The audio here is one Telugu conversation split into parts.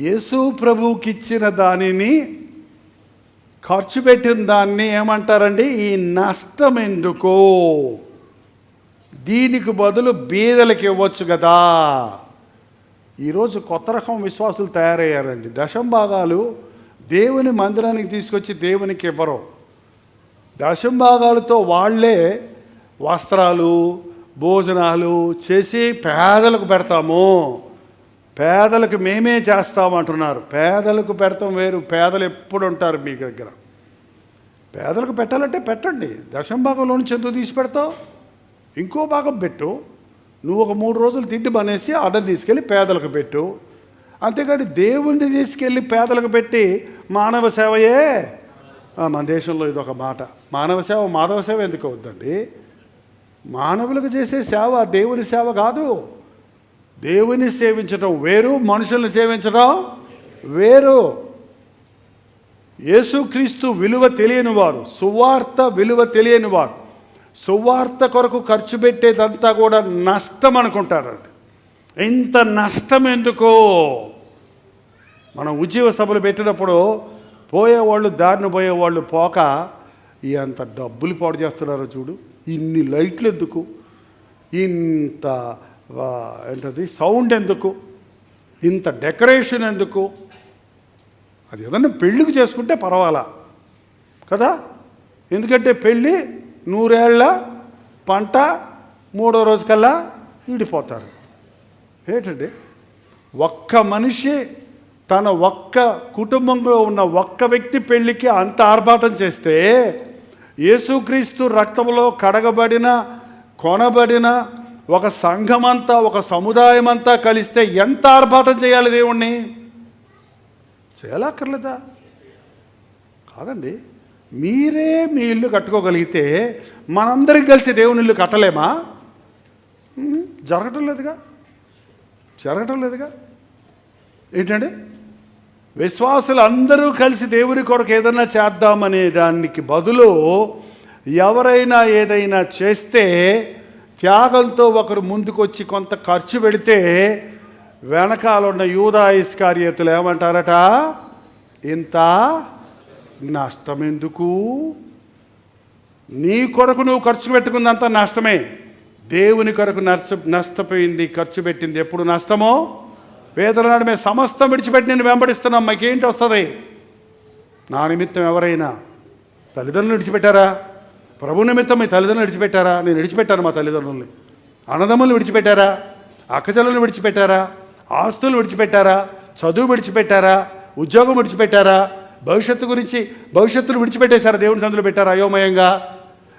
యేసు ప్రభువుకి ఇచ్చిన దానిని ఖర్చు పెట్టిన దాన్ని ఏమంటారండి? ఈ నష్టం ఎందుకు? దీనికి బదులు బీదలకు ఇవ్వచ్చు కదా. ఈరోజు కొత్త రకం విశ్వాసులు తయారయ్యారండి. దశం భాగాలు దేవుని మందిరానికి తీసుకొచ్చి దేవునికి ఇవ్వరు. దశం వాళ్ళే వాళ్ళే వస్త్రాలు భోజనాలు చేసి పేదలకు పెడతాము. పేదలకు మేమే చేస్తామంటున్నారు. పేదలకు పెడతాం వేరు. పేదలు ఎప్పుడు ఉంటారు మీ దగ్గర? పేదలకు పెట్టాలంటే పెట్టండి. దశం భాగంలో నుంచి ఎందుకు తీసి పెడతావు? ఇంకో భాగం పెట్టు. నువ్వు ఒక మూడు రోజులు తిండి బనేసి ఆర్డర్ తీసుకెళ్ళి పేదలకు పెట్టు. అంతేకాని దేవుణ్ణి తీసుకెళ్ళి పేదలకు పెట్టి మానవ సేవయే? మన దేశంలో ఇది ఒక మాట. మానవ సేవ మాధవ సేవ ఎందుకు అవుద్దండి? మానవులకు చేసే సేవ దేవుని సేవ కాదు. దేవుని సేవించడం వేరు మనుషుల్ని సేవించడం వేరు. యేసుక్రీస్తు విలువ తెలియని వారు సువార్త విలువ తెలియని వారు సువార్త కొరకు ఖర్చు పెట్టేదంతా కూడా నష్టం అనుకుంటారండి. ఇంత నష్టం ఎందుకో? మనం ఉద్యోగ సభలు పెట్టినప్పుడు పోయేవాళ్ళు దారిన పోయేవాళ్ళు పోక ఎంత డబ్బులు పాడు చేస్తున్నారో చూడు. ఇన్ని లైట్లు ఎందుకు? ఇంత ఏంటది? సౌండ్ ఎందుకు? ఇంత డెకరేషన్ ఎందుకు? అది ఏదన్నా పెళ్ళికి చేసుకుంటే పర్వాలా? కదా? ఎందుకంటే పెళ్ళి నూరేళ్ళ పంట మూడో రోజుకల్లా ఈడిపోతారు. ఏంటండి? ఒక్క మనిషి తన ఒక్క కుటుంబంలో ఉన్న ఒక్క వ్యక్తి పెళ్ళికి అంత ఆర్భాటం చేస్తే యేసుక్రీస్తు రక్తంలో కడగబడిన కొనబడిన ఒక సంఘమంతా ఒక సముదాయం అంతా కలిస్తే ఎంత ఆర్భాటం చేయాలి దేవుణ్ణి? చేయాలక్కర్లేదా కాదండి. మీరే మీ ఇల్లు కట్టుకోగలిగితే మనందరికి కలిసి దేవుని ఇల్లు కట్టలేమా? జరగటం లేదుగా? జరగటం లేదుగా? ఏంటండి? విశ్వాసులు అందరూ కలిసి దేవుని కొరకు ఏదైనా చేద్దామనే దానికి బదులు ఎవరైనా ఏదైనా చేస్తే త్యాగంతో ఒకరు ముందుకొచ్చి కొంత ఖర్చు పెడితే వెనకాల ఉన్న యూదా ఏమంటారట? ఇంత నష్టం ఎందుకు నీ కొరకు నువ్వు ఖర్చు పెట్టుకుందంతా నష్టమే. దేవుని కొరకు నష్ట నష్టపోయింది ఖర్చు పెట్టింది. ఎప్పుడు నష్టమో? పేదలనాడు మేము సమస్తం విడిచిపెట్టి నేను వెంబడిస్తున్నాం. మాకేంటి వస్తుంది? నా నిమిత్తం ఎవరైనా తల్లిదండ్రులు విడిచిపెట్టారా? ప్రభు నిమిత్తం మీ తల్లిదండ్రులు విడిచిపెట్టారా? నేను విడిచిపెట్టాను మా తల్లిదండ్రుల్ని. అన్నదమ్ములను విడిచిపెట్టారా? అక్కచెల్లెలను విడిచిపెట్టారా? ఆస్తులు విడిచిపెట్టారా? చదువు విడిచిపెట్టారా? ఉద్యోగం విడిచిపెట్టారా? భవిష్యత్తు గురించి భవిష్యత్తును విడిచిపెట్టేశారా? దేవుని సందులో పెట్టారా అయోమయంగా?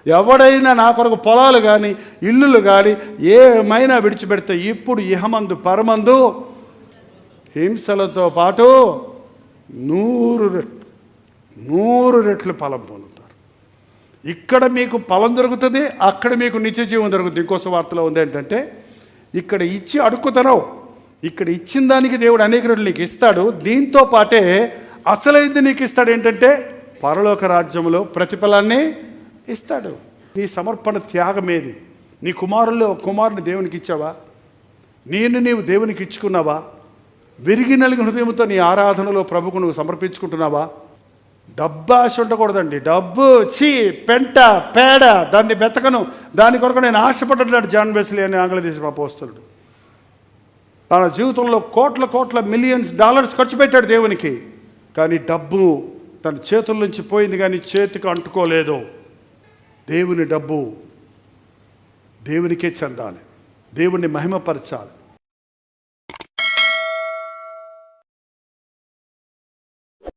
ఎవడైనా నా కొరకు పొలాలు కానీ ఇల్లులు కానీ ఏమైనా విడిచిపెడితే ఇప్పుడు ఇహమందు పరమందు హింసలతో పాటు నూరు రెట్లు నూరు రెట్లు ఫలం పొందు ఇక్కడ మీకు ఫలం దొరుకుతుంది అక్కడ మీకు నిత్య జీవం దొరుకుతుంది. ఇంకో వార్తలో ఉంది ఏంటంటే ఇక్కడ ఇచ్చి అడుక్కుతున్నావు ఇక్కడ ఇచ్చిన దానికి దేవుడు అనేక రెట్లు నీకు ఇస్తాడు. దీంతో పాటే అసలైంది నీకు ఇస్తాడు ఏంటంటే పరలోక రాజ్యంలో ప్రతిఫలాన్ని ఇస్తాడు. నీ సమర్పణ త్యాగం ఏది? నీ కుమారుల్లో కుమారుని దేవునికి ఇచ్చావా? నేను నీవు దేవునికి ఇచ్చుకున్నావా? విరిగి నలిగిన హృదయంతో నీ ఆరాధనలో ప్రభుకు నువ్వు సమర్పించుకుంటున్నావా? డబ్బు ఆశ ఉండకూడదండి. డబ్బు చీ పెంట పేడ దాన్ని బెతకను. దాని కొరకు నేను ఆశపడ్డాడు జాన్ బెస్లీ అని ఆంగ్లదేశ పోస్తున్నాడు తన జీవితంలో కోట్ల కోట్ల మిలియన్స్ డాలర్స్ ఖర్చు పెట్టాడు దేవునికి. కానీ డబ్బు తన చేతుల నుంచి పోయింది కానీ చేతికి అంటుకోలేదు. దేవుని డబ్బు దేవునికే చెందాలి. దేవుణ్ణి మహిమపరచాలి.